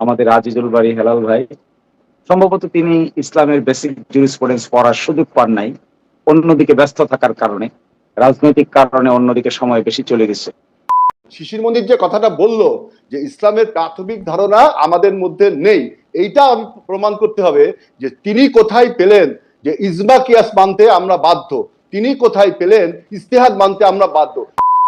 আমাদের আজিজুল বাড়ি হেলাল ভাই। সম্ভবত তিনি ইসলামের বেসিক জুরিসপ্রুডেন্স পড়ার সুযোগ পান নাই, অন্যদিকে ব্যস্ত থাকার কারণে, রাজনৈতিক কারণে অন্যদিকে সময় বেশি চলে গেছে। শিশির মন্দির যে কথাটা বলল, যে ইসলামের প্রাথমিক ধারণা আমাদের মধ্যে নেই, এইটা আমি প্রমাণ করতে হবে যে তিনি কোথায় পেলেন, যে ইজমা কিয়াস মানতে আমরা বাধ্য। তিনি কোথায় পেলেন ইস্তেহাদ মানতে আমরা বাধ্য।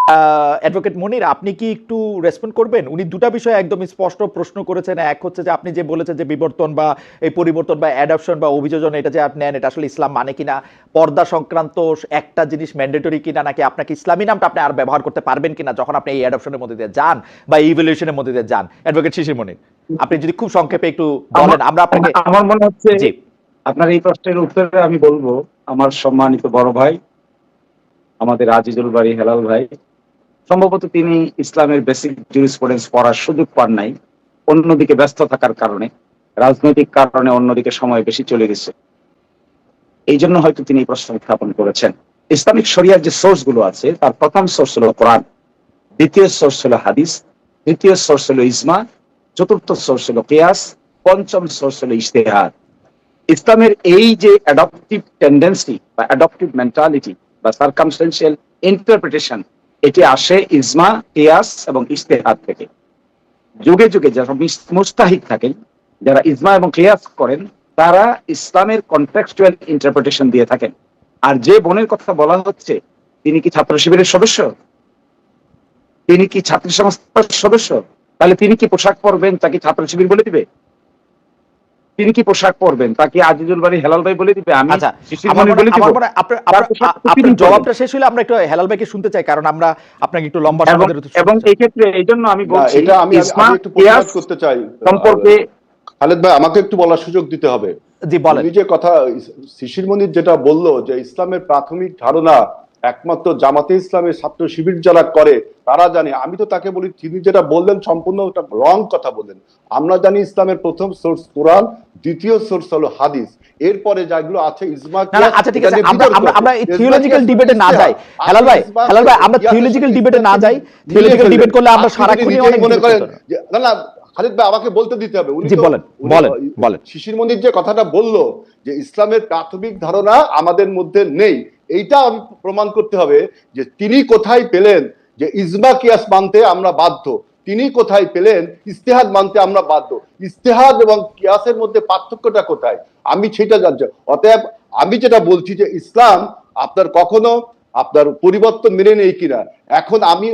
অ্যাডভোকেট মনির আপনি কি একটু রেসপন্ড করবেন? উনি দুটা বিষয় একদম স্পষ্ট প্রশ্ন করেছেন। এক হচ্ছে যে আপনি যে বলেছেন যে বিবর্তন বা এই পরিবর্তন বা অ্যাডাপশন বা অভিযোজন এটা যে আপনি নেন এটা আসলে ইসলাম মানে কিনা? পর্দা সংক্রান্ত একটা জিনিস ম্যান্ডেটরি কিনা? নাকি আপনাকে ইসলামী নামটা আপনি আর ব্যবহার করতে পারবেন কিনা যখন আপনি এই অ্যাডাপশনের মধ্যে দিয়ে যান বা ইভলিউশনের মধ্যে দিয়ে যান? অ্যাডভোকেট শিশির মনির আপনি যদি খুব সংক্ষেপে একটু বলেন আমরা আপনাকে আমার মনে হচ্ছে জি। আপনার এই প্রশ্নের উত্তরে আমি বলব আমার সম্মানিত বড় ভাই আমাদের আজিজুল বাড়ি হেলাল ভাই সম্ভবত তিনি ইসলামের বেসিক জুরিসপ্রুডেন্স পড়ার সুযোগ পান নাই, অন্যদিকে ব্যস্ত থাকার কারণে, রাজনৈতিক কারণে অন্যদিকে সময় বেশি চলে গেছে। এই জন্য হয়তো তিনি এই প্রশ্ন উত্থাপন করেছেন। ইসলামিক শরিয়ার যে সোর্সগুলো আছে, তার প্রথম সোর্স হলো কোরআন, দ্বিতীয় সোর্স হলো হাদিস, তৃতীয় সোর্স হলো ইসমা চতুর্থ সোর্স হলো কেয়াস, পঞ্চম সোর্স হলো ইশতেহার। ইসলামের এই যে অ্যাডপটিভ টেন্ডেন্সি বা অ্যাডপটিভ মেন্টালিটি বা সার্কামস্টেন্সিয়াল ইন্টারপ্রিটেশন এটি আসে ইজমা, কিয়াস এবং ইস্তেহাদ থেকে। যুগে যুগে যারা মুস্তাহিদ থাকেন যারা ইজমা এবং কিয়াস করেন, তারা ইসলামের কন্টেক্সচুয়াল ইন্টারপ্রিটেশন দিয়ে থাকেন। আর যে বোনের কথা বলা হচ্ছে, তিনি কি ছাত্র শিবিরের সদস্য? তিনি কি ছাত্র সংস্থার সদস্য? তাহলে তিনি কি পোশাক পরবেন, তাকে ছাত্র শিবির বলে দিবে? তিনি কি পোশাক পরবেন? তাকে আজিজুল বাড়ি হেলাল ভাই বলে দিবে? আমি আচ্ছা আপনার। জবাবটা শেষ হলে আমরা একটু হেলাল ভাইকে শুনতে চাই কারণ আমরা আপনাকে একটু লম্বা এবং সময় ধরে শুনতে এবং চাই। এই ক্ষেত্রে এই জন্য আমি বলছি এটা আমি একটু করতে চাই। সম্পর্কে খালেদ ভাই আমাকে একটু বলার সুযোগ দিতে হবে। জি বলেন। যে কথা শিশির মনির যেটা বলল যে ইসলামের প্রাথমিক ধারণা একমাত্র জামাতে ইসলামের ছাত্র শিবির যারা করে তারা জানে। আমি তো তাকে বলি তিনি যেটা বললেন সম্পূর্ণ ওটা রং কথা বললেন। আমরা জানি ইসলামের প্রথম সোর্স কোরআন দ্বিতীয় সোর্স হলো হাদিস। এরপরে যেগুলো আছে ইজমা আচ্ছা ঠিক আছে। আমরা আমরা এই থিওলজিক্যাল ডিবেটে না যাই। হেলাল ভাই হেলাল ভাই আমরা থিওলজিক্যাল ডিবেটে না যাই। থিওলজিক্যাল ডিবেট করলে আমরা সারাক্ষণই অনেক মনে করেন না না খালিদ ভাই আমাকে বলতে দিতে হবে। উনি বলেন, বলেন, বলেন। শিশির মন্দির যে কথাটা বলল যে ইসলামের প্রাথমিক ধারণা আমাদের মধ্যে নেই। এইটা আমি প্রমাণ করতে হবে যে তিনি কোথায় পেলেন যে ইজমা কিয়াস মানতে আমরা বাধ্য। তিনি কোথায় পেলেন ইস্তেহাদ মানতে আমরা বাধ্য। ইস্তেহাদ এবং কিয়াসের মধ্যে পার্থক্যটা কোথায়? আমি সেটা জানছি অতএব আমি যেটা বলছি যে ইসলাম আপনার কখনো আপনার পরিবর্তন মেনে নেই কিনা? এখন আমি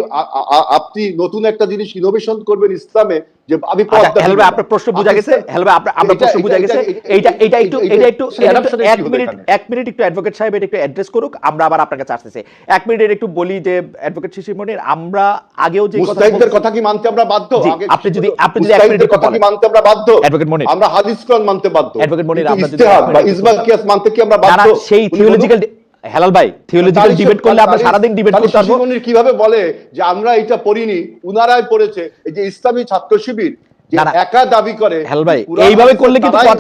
আপনি নতুন একটা জিনিস ইনোভেশন করবেন ইসলামে যে আমি আচ্ছা না। আপনার প্রশ্ন বুঝা গেছে? ভাই আপনার আপনার প্রশ্ন বুঝা গেছে? এইটা এটা একটু এটা- একটু এক মিনিট এক মিনিট একটু অ্যাডভোকেট সাহেব এটা একটু অ্যাড্রেস করুক আমরা আবার আপনার কাছে আসতেছি। এক মিনিটের একটু বলি যে অ্যাডভোকেট শিশির মনির আমরা আগেও যে কথা মুস্তাহিদদের কথা কি মানতে আমরা বাধ্য? আপনি যদি- আপনি যদি এক মুস্তাহিদদের মিনিট কথা কি মানতে আমরা বাধ্য? অ্যাডভোকেট মনির। আমরা হাদিস কোরআন মানতে বাধ্য। অ্যাডভোকেট মনির, আমরা যদি কিয়াস মানতে কি আমরা বাধ্য? সেই থিওলজিক্যাল হেলাল ভাই থিওলজিক্যাল ডিবেট করলে আমরা সারাদিন ডিবেট করতে পারব কীভাবে বলে যে আমরা এটা পড়িনি উনারাই পড়েছে এই যে ইসলামী ছাত্র শিবির। একা দাবি করে হেলাল ভাই এইভাবে করলে কিন্তু তারাই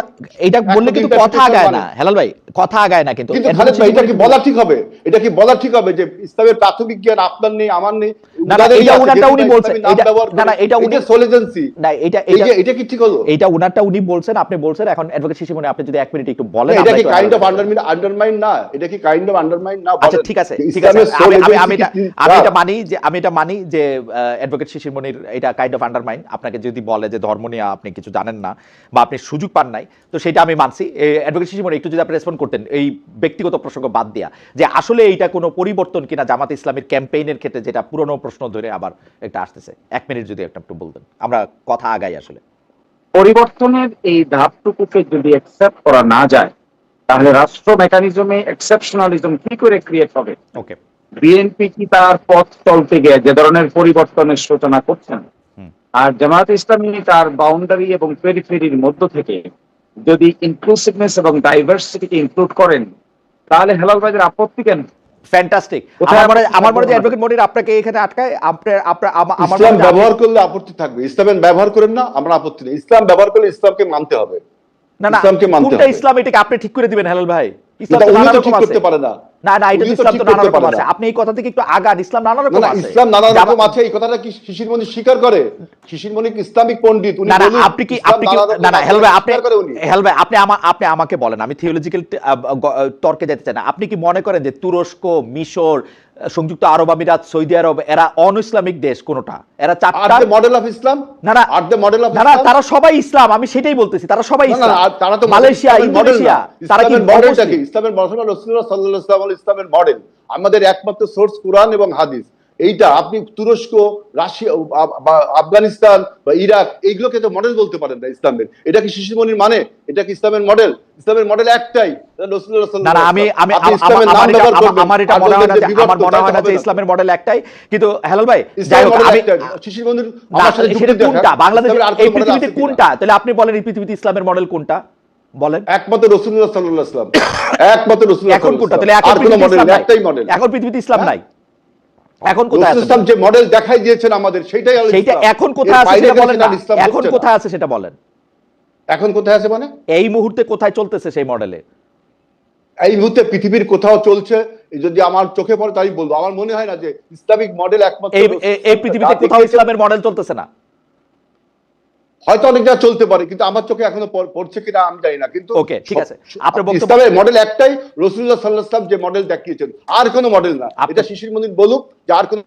বললে কিন্তু কথা আগায় না। হেলাল ভাই কথা আগায় না কিন্তু। কিন্তু খালেদ ভাই এটা কি বলা ঠিক হবে? এটা কি বলা ঠিক হবে যে ইসলামের প্রাথমিক জ্ঞান আপনার নেই আমার নেই? না, উনাদের এইটা উনারটা উনি বলছেন। নাম না, না, করে। এইটা এই যে উনি- সোল না এটা এটা এটা কি ঠিক হলো? এইটা উনারটা উনি বলছেন আপনি বলছেন এখন অ্যাডভোকেট শিশির মনে আপনি যদি এক মিনিট একটু বলেন এটা কি কাইন্ড অফ আন্ডারমাইন আন্ডারমাইন না এটা কি কাইন্ড অফ আন্ডারমাইন না? আচ্ছা ঠিক আছে ঠিক আছে। আমি আমি এটা আমি এটা মানি যে আমি এটা মানি যে অ্যাডভোকেট এটা কাইন্ড অফ আন্ডারমাইন আপনাকে যদি বলে যে ধর্ম নিয়ে আপনি কিছু জানেন না বা আপনি সুযোগ পান নাই তো সেটা আমি মানছি। অ্যাডভোকেট শিশির একটু যদি আপনি রেসপন্ড করতেন এই ব্যক্তিগত প্রসঙ্গ বাদ দিয়া যে আসলে এইটা কোনো পরিবর্তন কিনা জামাত ইসলামের ক্যাম্পেইনের ক্ষেত্রে যেটা পুরনো প্রশ্ন ধরে আবার একটা আসতেছে। এক মিনিট যদি একটা একটু বলতেন। আমরা কথা আগাই আসলে। পরিবর্তনের এই ধাপটুকুকে যদি অ্যাকসেপ্ট করা না যায় তাহলে রাষ্ট্র মেকানিজমে এক্সেপশনালিজম কি করে ক্রিয়েট হবে? ওকে বিএনপি কি তার পথ চলতে গিয়ে যে ধরনের পরিবর্তনের সূচনা করছেন। আর জামায়াত ইসলামী তার বাউন্ডারি এবং পেরিফেরির মধ্য থেকে যদি ইনক্লুসিভনেস এবং ডাইভার্সিটিকে ইনক্লুড করেন তাহলে হেলাল ভাইদের আপত্তি কেন? ফ্যান্টাস্টিক আমার মনে আপনি আমার মনে হয় অ্যাডভোকেট মনির আপনাকে এখানে আটকায় আপনার আপনার আমার ইসলাম ব্যবহার করলে আপত্তি থাকবে। ইসলামের ব্যবহার করেন না আমরা আপত্তি নেই। ইসলাম ব্যবহার করলে ইসলামকে মানতে হবে। না না ইসলামকে মানতে হবে। ইসলাম এটাকে আপনি ঠিক করে দিবেন হেলাল ভাই? ইসলাম ঠিক করতে পারে না। না না এটা তো উনি তো ইসলাম তো নানা রকম আছে। আপনি এই কথা থেকে একটু আগান ইসলাম নানা রকম আছে। ইসলাম নানা রকম আছে এই কথাটা কি শিশির মনি স্বীকার করে? শিশির মনি ইসলামিক পণ্ডিত? উনি না না আপনি কি আপনি কি না আপনি স্বীকার হেল ভাই আপনি আমা- আপনি আমাকে বলেন আমি থিওলজিক্যাল তর্কে যেতে চাই না। আপনি কি মনে করেন যে তুরস্ক মিশর সংযুক্ত আরব আমিরাত সৌদি আরব এরা অন ইসলামিক দেশ কোনটা। এরা চারটা মডেল অফ ইসলাম না না। আর দ্য মডেল অফ না তারা সবাই ইসলাম আমি সেটাই বলতেছি তারা সবাই না, না, ইসলাম। তারা তো মালয়েশিয়া ইন্দোনেশিয়া তারা কি মডেলটা কি? ইসলামের মডেল রাসূলুল্লাহ সাল্লাল্লাহু আলাইহি ওয়াসাল্লাম ইসলামের মডেল আমাদের একমাত্র সোর্স কুরআন এবং হাদিস। এইটা আপনি তুরস্ক রাশিয়া আফগানিস্তান বা ইরাক এইগুলোকে তো মডেল বলতে পারেন না ইসলামের এটা কি শিশুমণির মানে? এটা কি ইসলামের মডেল ইসলামের মডেল একটাই। আমি আমি ইসলামের আমার এটা- মনে হয় না আমার মনে হয় না যে মডেল একটাই। কিন্তু হেলাল ভাই। কোনটা? বাংলাদেশ আর এই পৃথিবীতে কোনটা? তাহলে আপনি বলেন এই পৃথিবীতে ইসলামের মডেল কোনটা? বলেন। একমাত্র রসুল্লাহ আলাইহি একমাত্র রসুল্লাহ এখন কোনটা? তাহলে এখন পৃথিবীতে ইসলাম নাই। একটাই মডেল এখন কোথায় আছে? যে মডেল দেখাই দিয়েছেন আমাদের সেটাই সেইটা এখন কোথায় আছে সেটা বলেন এখন কোথায়। আছে সেটা বলেন। এখন কোথায় আছে মানে? এই মুহূর্তে কোথায় চলতেছে সেই মডেলে এই মুহূর্তে পৃথিবীর কোথাও চলছে যদি আমার চোখে পড়ে তাই বলব। আমার মনে হয় না যে ইসলামিক মডেল একমাত্র এই পৃথিবীতে কোথাও। ইসলামের মডেল চলতেছে না। হয়তো অনেক চলতে পারে কিন্তু আমার চোখে এখনও পড়ছে কিনা আমি জানি না কিন্তু ওকে, ঠিক আছে। আপনার বক্তব্য- ইসলামের মডেল একটাই যে মডেল দেখিয়েছেন আর কোনো মডেল না। এটা শিশির বলুক যে আর কোনো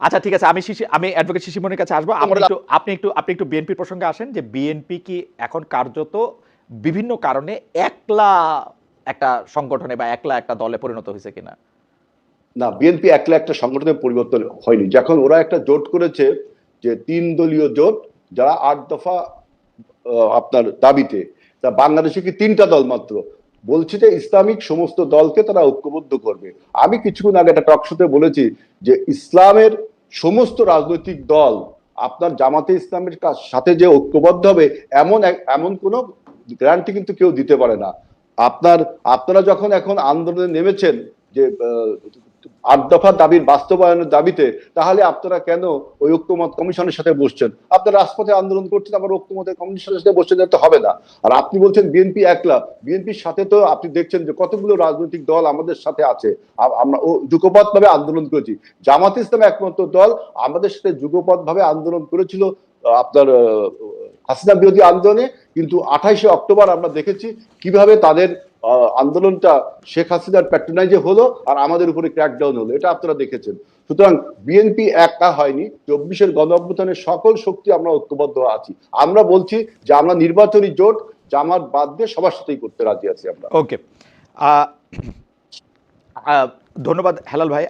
আচ্ছা ঠিক আছে আমি শিশি আমি অ্যাডভোকেট শিশিমনের কাছে আসব। আপনি একটু আপনি একটু আপনি একটু বিএনপির প্রসঙ্গে আসেন যে বিএনপি কি এখন কার্যত বিভিন্ন কারণে একলা একটা সংগঠনে বা একলা একটা দলে পরিণত হয়েছে কিনা? না বিএনপি একলা একটা সংগঠনে পরিবর্তন হয়নি। যখন ওরা একটা জোট করেছে যে তিন দলীয় জোট যারা আট দফা আপনার দাবিতে, তা বাংলাদেশে কি তিনটা দল মাত্র? বলছে যে ইসলামিক সমস্ত দলকে তারা ঐক্যবদ্ধ করবে। আমি কিছুক্ষণ আগে একটা টকশোতে বলেছি যে ইসলামের সমস্ত রাজনৈতিক দল আপনার জামাতে ইসলামের সাথে যে ঐক্যবদ্ধ হবে, এমন এমন কোনো গ্যারান্টি কিন্তু কেউ দিতে পারে না। আপনার, আপনারা যখন এখন আন্দোলনে নেমেছেন যে আট দফা দাবির বাস্তবায়নের দাবিতে, তাহলে আপনারা কেন ওই ঐক্যমত কমিশনের সাথে বসছেন? আপনারা রাজপথে আন্দোলন করছেন, আবার ঐক্যমত কমিশনের সাথে বসছেন তো হবে না। আর আপনি বলছেন বিএনপি একলা, বিএনপির সাথে তো আপনি দেখছেন যে কতগুলো রাজনৈতিক দল আমাদের সাথে আছে। আমরা ও যুগপথ ভাবে আন্দোলন করেছি। জামাত ইসলাম একমাত্র দল আমাদের সাথে যুগপথ ভাবে আন্দোলন করেছিল আপনার হাসিনা বিরোধী আন্দোলনে। কিন্তু আঠাইশে অক্টোবর আমরা দেখেছি কীভাবে তাদের আন্দোলনটা শেখ হাসিনার প্যাট্রোনাইজে হলো আর আমাদের উপরে ক্র্যাকডাউন হলো। এটা আপনারা দেখেছেন। সুতরাং বিএনপি একা হয়নি। চব্বিশের গণ সকল শক্তি আমরা ঐক্যবদ্ধ আছি। আমরা বলছি যে আমরা নির্বাচনী জোট জামাত বাদ দিয়ে সবার সাথেই করতে রাজি আছি আমরা। ওকে ধন্যবাদ হেলাল ভাই।